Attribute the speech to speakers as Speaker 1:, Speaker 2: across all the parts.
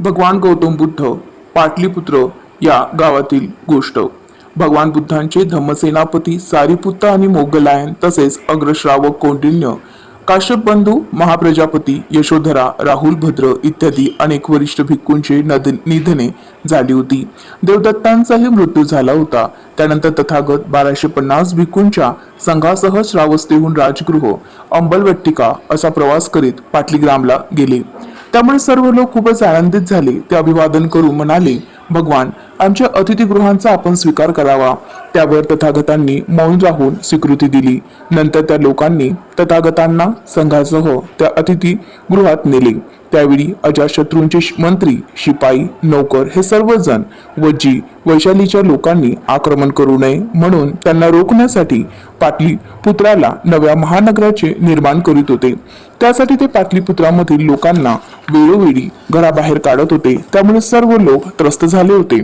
Speaker 1: भगवान गौतम बुद्ध पाटलीपुत्र या गावातील गोष्ट. भगवान बुद्धांचे धम्मसेनापती सारीपुत्त आणि मोगलायन तसेच अग्रश्रावक कौंडिन्य काश्यप बंधू महाप्रजापती यशोधरा राहुल भद्र इत्यादी अनेक वरिष्ठ भिक्खूंची नद निधने झाली होती. देवदत्तांचाही मृत्यू झाला होता. त्यानंतर तथागत बाराशे पन्नास भिक्खूंच्या संघासह श्रावस्तीहून राजगृह अंबलवट्टिका असा प्रवास करीत पाटलीग्रामला गेले. त्यामुळे सर्व लोक खूपच आनंदित झाले. ते अभिवादन करू म्हणाले भगवान आमच्या अतिथीगृहांचा आपण स्वीकार करावा. त्यावर तथागतांनी मौन राहून स्वीकृती दिली. नंतर त्या लोकांनी तथागतांना संघासह त्या अतिथीगृहात नेले. त्यावेळी अजाशत्रूंचे मंत्री शिपाई नौकर हे सर्वजण वज्जी वैशालीच्या लोकांनी आक्रमण करू नये म्हणून त्यांना रोखण्यासाठी पाटलीपुत्राला नव्या महानगराचे निर्माण करीत होते. त्यासाठी ते पाटलीपुत्रामधील लोकांना वेळोवेळी घराबाहेर काढत होते. त्यामुळे सर्व लोक त्रस्त झाले होते.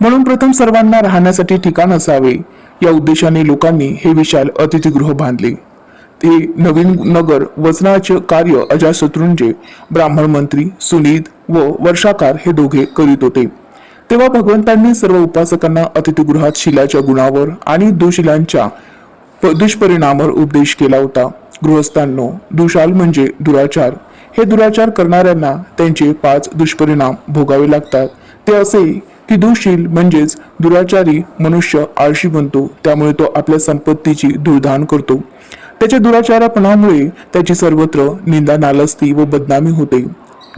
Speaker 1: म्हणून प्रथम सर्वांना राहण्यासाठी ठिकाण असावे. या उद्देशाने लोकांनी हे विशाल अतिथीगृह बांधले. ते नवीन नगर वचनाचे कार्य अजाशत्रूंचे ब्राह्मण मंत्री सुनीत व वर्षाकार हे दोघे करीत होते. तेव्हा भगवंतांनी सर्व उपासकांना अतिथीगृहात शिलाच्या गुणावर आणि दुशिलांच्या दुष्परिणामावर उपदेश केला होता. गृहस्थांनो दुशाल म्हणजे दुराचार. हे दुराचार करणाऱ्यांना त्यांचे पाच दुष्परिणाम भोगावे लागतात. ते असे की दुशील म्हणजेच दुराचारी मनुष्य आळशी बनतो त्यामुळे तो आपल्या संपत्तीची दुर्धान करतो. त्याच्या दुराचारपणामुळे त्याची सर्वत्र निंदा नालस्ती व बदनामी होते.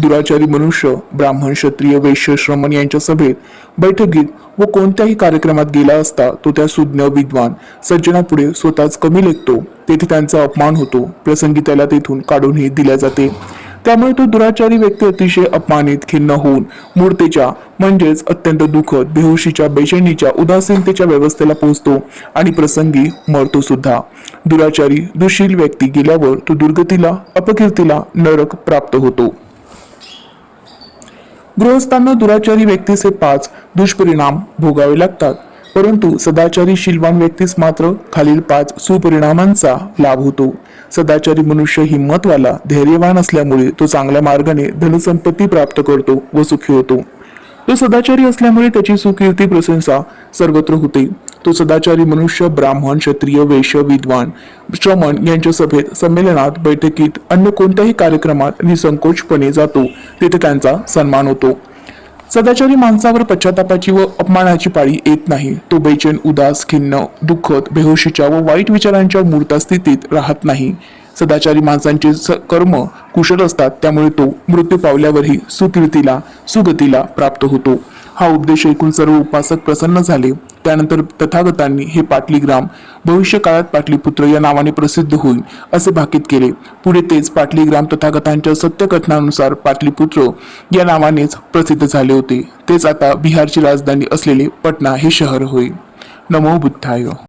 Speaker 1: दुराचारी मनुष्य ब्राह्मण क्षत्रिय वैश्य श्रमण यांच्या सभेत बैठकीत व कोणत्याही कार्यक्रमात गेला असता तो त्या सुज्ञ विद्वान सज्जनापुढे स्वतःच कमी लेखतो. तेथे त्यांचा अपमान होतो. प्रसंगी त्याला तेथून काढूनही दिल्या जाते. त्यामुळे तो दुराचारी व्यक्ती अतिशय अपमानित खिन्न होऊन मूर्तीच्या म्हणजेच अत्यंत दुःखद बेहोशीच्या बेचैनीच्या उदासीनतेच्या व्यवस्थेला पोहोचतो आणि प्रसंगी मरतो सुद्धा. दुराचारी दुशील व्यक्ती गेल्यावर तो दुर्गतीला अपकीर्तीला नरक प्राप्त होतो. गृहस्थांना दुराचारी व्यक्तीचे पाच दुष्परिणाम भोगावे लागतात. परंतु सदाचारी शिलवान व्यक्तीस मात्र खालील पाच सुपरिणामांचा लाभ होतो. सदाचारी मनुष्य हिंमतवाला धैर्यवान असल्यामुळे तो चांगल्या मार्गाने धनसंपत्ती प्राप्त करतो व सुखी होतो. तो सदाचारी असल्यामुळे त्याची सुकीर्ती प्रशंसा सर्वत्र होते. तो सदाचारी मनुष्य ब्राह्मण क्षत्रिय वैश्य विद्वान श्रमण यांच्या सभेत संमेलनात बैठकीत अन्य कोणत्याही कार्यक्रमात निसंकोचपणे जातो. तिथे त्यांचा सन्मान होतो. सदाचारी माणसावर पश्चातापाची व अपमानाची पाळी येत नाही. तो बेचैन उदास खिन्न दुःखद बेहोशीच्या व वाईट विचारांच्या मूर्त स्थितीत राहत नाही. सदाचारी माणसांचे स- कर्म कुशल असतात त्यामुळे तो मृत्यू पावल्यावरही सुकीर्तीला सुगतीला प्राप्त होतो. हा उपदेश ऐकून सर्व उपासक प्रसन्न झाले. त्यानंतर तथागतांनी हे पाटलीग्राम भविष्यकाळात पाटलीपुत्र या नावाने प्रसिद्ध होईल असे भाकीत केले. पुढे तेच पाटलीग्राम तथागतांच्या सत्यकथनानुसार पाटलीपुत्र या नावानेच प्रसिद्ध झाले होते. तेच आता बिहारची राजधानी असलेले पटना हे शहर होय. नमो बुद्धाय.